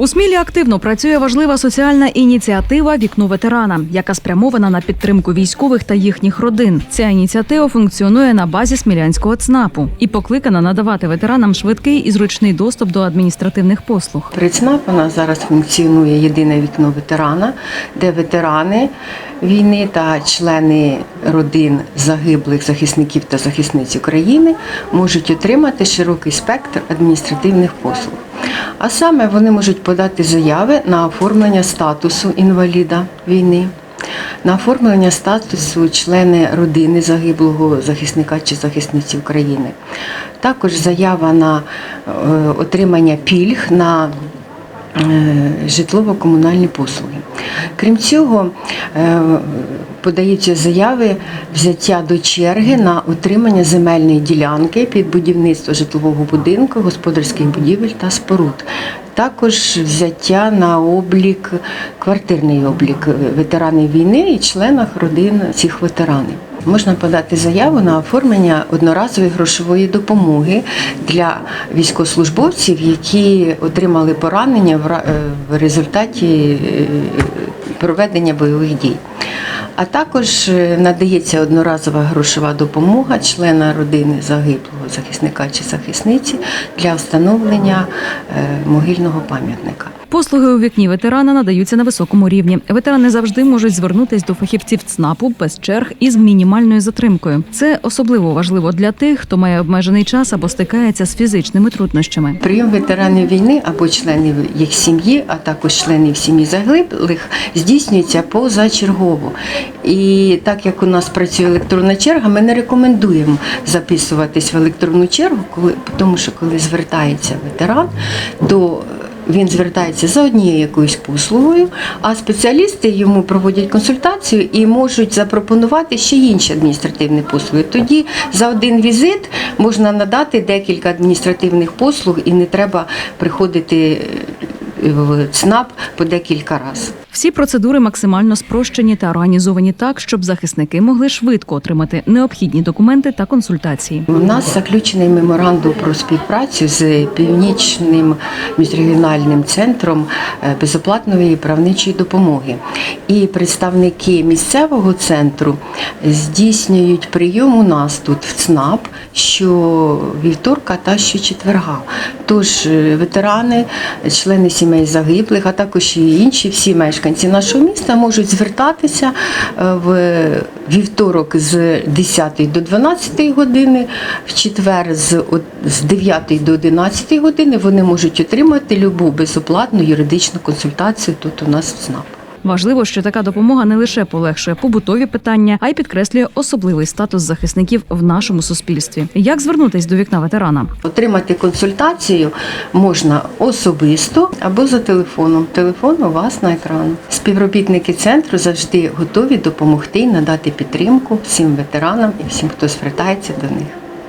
У Смілі активно працює важлива соціальна ініціатива Вікно ветерана, яка спрямована на підтримку військових та їхніх родин. Ця ініціатива функціонує на базі смілянського ЦНАПу і покликана надавати ветеранам швидкий і зручний доступ до адміністративних послуг. При ЦНАП у нас зараз функціонує єдине вікно ветерана, де ветерани війни та члени родин загиблих захисників та захисниць України можуть отримати широкий спектр адміністративних послуг. А саме вони можуть подати заяви на оформлення статусу інваліда війни. На оформлення статусу члени родини загиблого захисника чи захисниці України. Також заява на е, отримання пільг на е, житлово-комунальні послуги. Крім цього, е, подаються заяви взяття до черги на отримання земельної ділянки під будівництво житлового будинку, господарських будівель та споруд. Також взяття на облік, квартирний облік ветеранів війни і членах родин цих ветеранів. Можна подати заяву на оформлення одноразової грошової допомоги для військовослужбовців, які отримали поранення в е, результаті е, проведення бойових дій. А також е, надається одноразова грошова допомога члена родини загиблого захисника чи захисниці для встановлення е, могильного пам'ятника. Послуги у вікні ветерана надаються на високому рівні. Ветерани завжди можуть звернутись до фахівців ЦНАПу без черг і з мінімальною затримкою. Це особливо важливо для тих, хто має обмежений час або стикається з фізичними труднощами. Прийом ветеранів війни або членів їх сім'ї, а також членів сім'ї загиблих, здійснюється позачергово. І так як у нас працює електронна черга, ми не рекомендуємо записуватись в електронну чергу, коли тому що коли звертається ветеран, то він звертається за однією якоюсь послугою, а спеціалісти йому проводять консультацію і можуть запропонувати ще інші адміністративні послуги. Тоді за один візит можна надати декілька адміністративних послуг і не треба приходити е, в ЦНАП по декілька разів. Всі процедури максимально спрощені та організовані так, щоб захисники могли швидко отримати необхідні документи та консультації. У нас заключений меморандум про співпрацю з північним міжрегіональним центром е, безоплатної правничої допомоги. І представники місцевого центру здійснюють прийом у нас тут в ЦНАП що вівторка та щочетверга. Тож е, ветерани, члени сімей загиблих, а також і інші всі мешканці нашого міста можуть звертатися е, в вівторок з 10 до 12 години, в четвер з 9 до 11 години вони можуть отримати любу безоплатну юридичну консультацію тут у нас в ЦНАП. Важливо, що така допомога не лише полегшує побутові питання, а й підкреслює особливий статус захисників в нашому суспільстві. Як звернутись до вікна ветерана? Отримати консультацію можна особисто або за телефоном. Телефон у вас на екрані. Співробітники центру завжди готові допомогти і надати підтримку всім ветеранам і всім, хто звертається до них.